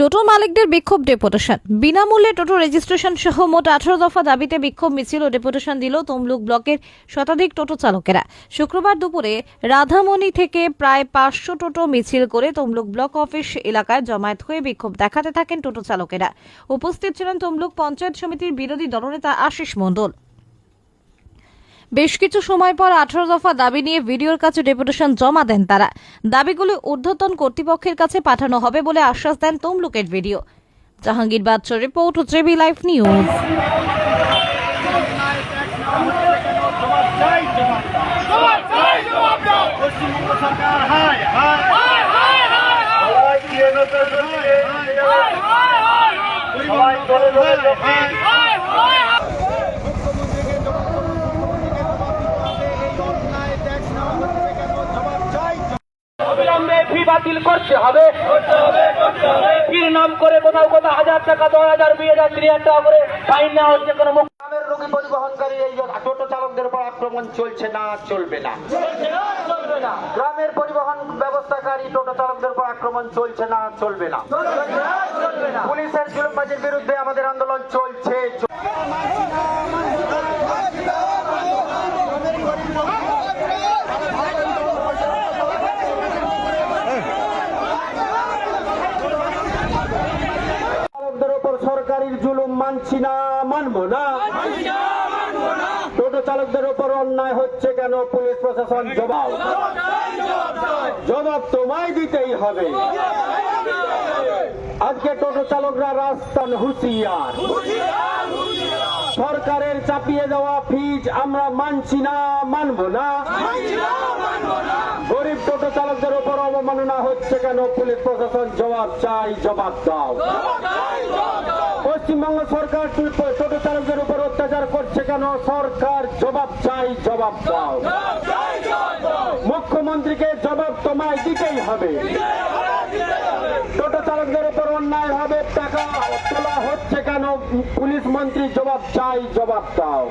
টোটো মালিকদের বিক্ষোভ ডেপুটেশন। বিনামূল্যে টোটো রেজিস্ট্রেশন সহ মোট আঠারো দফা দাবিতে বিক্ষোভ মিছিল ও ডেপুটেশন দিল তমলুক ব্লকের শতাধিক টোটো চালকেরা। শুক্রবার দুপুরে রাধামণি থেকে প্রায় পাঁচশো টোটো মিছিল করে তমলুক ব্লক অফিস এলাকায় জমায়েত হয়ে বিক্ষোভ দেখাতে থাকেন টোটো চালকেরা। উপস্থিত ছিলেন তমলুক পঞ্চায়েত সমিতির বিরোধী দলনেতা আশিস মণ্ডল। বেশ কিছু সময় পর আঠারো দফা দাবি নিয়ে ভিডিওর কাছে ডেপুটেশন জমা দেন তারা দাবিগুলি ঊর্ধ্বতন কর্তৃপক্ষের কাছে পাঠানো হবে বলে আশ্বাস দেন তমলুকের video Jahangir Bachchu report JB life news হায় হায় তৃণমূল সবাই দলে দলে অবিলম্বে ফি বাতিল করতে হবে। ফির নাম করে কোথাও কোথাও হাজার টাকা, দশ হাজার দুই হাজার তিন হাজার টাকা করে ফাইন নেওয়া হচ্ছে। কোনো গ্রামের রোগী পরিবহনকারী এই টোটো চালকদের উপর আক্রমণ চলছে না, চলবে না। গ্রামের পরিবহন ব্যবস্থাকারী টোটো চালকদের উপর আক্রমণ চলছে না, চলবে না। পুলিশের জুলুমবাজির বিরুদ্ধে আমাদের আন্দোলন চলছে। জুলুম মানছি না মানবো না। টোটো চালকদের উপর অন্যায় হচ্ছে কেন? পুলিশ প্রশাসন জবাব জবাব তোমায় দিতেই হবে। আজকে টোটো চালকরা রাস্তান হুঁশিয়ার। সরকারের চাপিয়ে দেওয়া ফিজ আমরা মানছি না মানবো না। গরিব টোটো চালকদের উপর অবমাননা হচ্ছে কেন? পুলিশ প্রশাসন জবাব চাই জবাব দাও। পশ্চিমবঙ্গ সরকার টোটো চালকদের উপর অত্যাচার করছে কেন? সরকার জবাব চাই, জবাব দাও। মুখ্যমন্ত্রীকে জবাব তোমায় দিতেই হবে। টোটো চালকদের উপর অন্যায় হবে, টাকা তোলা হচ্ছে কেন? পুলিশ মন্ত্রী জবাব চাই, জবাব দাও।